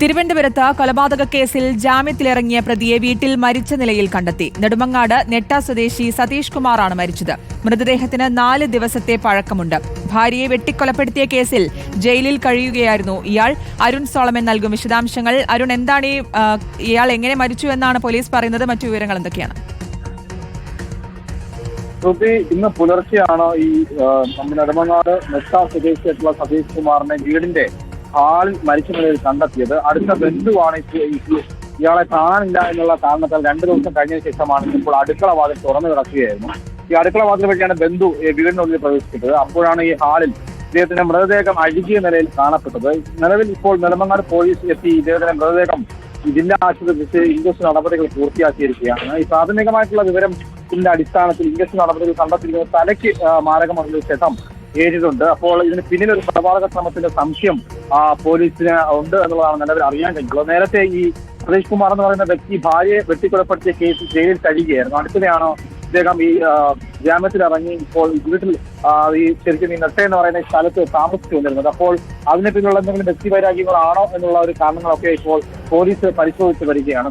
തിരുവനന്തപുരത്ത് കൊലപാതക കേസിൽ ജാമ്യത്തിലിറങ്ങിയ പ്രതിയെ വീട്ടിൽ മരിച്ച നിലയിൽ കണ്ടെത്തി. നെടുമങ്ങാട് നെട്ട സ്വദേശി സതീഷ് കുമാറാണ് മരിച്ചത്. മൃതദേഹത്തിന് നാല് ദിവസത്തെ പഴക്കമുണ്ട്. ഭാര്യയെ വെട്ടിക്കൊലപ്പെടുത്തിയ കേസിൽ ജയിലിൽ കഴിയുകയായിരുന്നു ഇയാൾ. അരുൺ സോളമൻ നൽകും വിശദാംശങ്ങൾ. അരുൺ എന്താണ് ഇയാൾ എങ്ങനെ മരിച്ചു എന്നാണ് പോലീസ് പറയുന്നത്? മറ്റു വിവരങ്ങൾ എന്തൊക്കെയാണ്? ശ്രുതി ഇന്ന് പുലർച്ചെയാണ് ഈ നമ്മുടെ നെടുമങ്ങാട് നെട്ട സ്വദേശിയായിട്ടുള്ള സതീഷ് കുമാറിനെ വീടിന്റെ ഹാളിൽ മരിച്ച നിലയിൽ കണ്ടെത്തിയത്. അടുത്ത ബന്ധുവാണ് ഇയാളെ കാണാനില്ല എന്നുള്ള കാരണത്താൽ രണ്ടു ദിവസം കഴിഞ്ഞ ശേഷമാണ് ഇപ്പോൾ അടുക്കള വാതിൽ തുറന്നു കിടക്കുകയായിരുന്നു. ഈ അടുക്കള വാതിൽ വഴിയാണ് ബന്ധു വീടിനുള്ളിൽ പ്രവേശിച്ചത്. അപ്പോഴാണ് ഈ ഹാളിൽ ഇദ്ദേഹത്തിന്റെ മൃതദേഹം അഴുകിയ നിലയിൽ കാണപ്പെട്ടത്. നിലവിൽ ഇപ്പോൾ നിലമങ്ങാട് പോലീസ് എത്തി ഇദ്ദേഹത്തിന്റെ മൃതദേഹം ജില്ലാ ആശുപത്രിയിൽ ഇൻക്വസ്റ്റ് നടപടികൾ പൂർത്തിയാക്കിയിരിക്കുകയാണ്. ഈ പ്രാഥമികമായിട്ടുള്ള വിവരം ഇതിന്റെ അടിസ്ഥാനത്തിൽ ഇൻക്വസ്റ്റ് നടപടികൾ കണ്ടെത്തിയിരിക്കുന്ന തലയ്ക്ക് മാരകമുള്ള ക്ഷതം ഏറ്റിട്ടുണ്ട് അപ്പോൾ ഇതിന് പിന്നിൽ ഒരു കൊലപാതക ശ്രമത്തിന്റെ സംശയം ആ, പോലീസിന് ഉണ്ട് എന്നുള്ളതാണ് നിലവിൽ അറിയാൻ കഴിഞ്ഞത് നേരത്തെ ഈ സതീഷ് കുമാർ എന്ന് പറയുന്ന വ്യക്തി ഭാര്യയെ വെട്ടിക്കൊലപ്പെടുത്തിയ കേസ് ജയിലിൽ കഴിയുകയായിരുന്നു. അടുത്തിടെയാണ് ഇദ്ദേഹം ഈ ആ, ജാമ്യത്തിലിറങ്ങി ഇപ്പോൾ വീട്ടിൽ ഈ ശരിക്കും ഈ നെട്ട എന്ന് പറയുന്ന സ്ഥലത്ത് താമസിച്ചു വന്നിരുന്നത് അപ്പോൾ അതിന് പിന്നിലുള്ള എന്തെങ്കിലും വ്യക്തിവൈരാഗ്യങ്ങളാണോ എന്നുള്ള ഒരു കാരണങ്ങളൊക്കെ ഇപ്പോൾ പോലീസ് പരിശോധിച്ച് വരികയാണ്.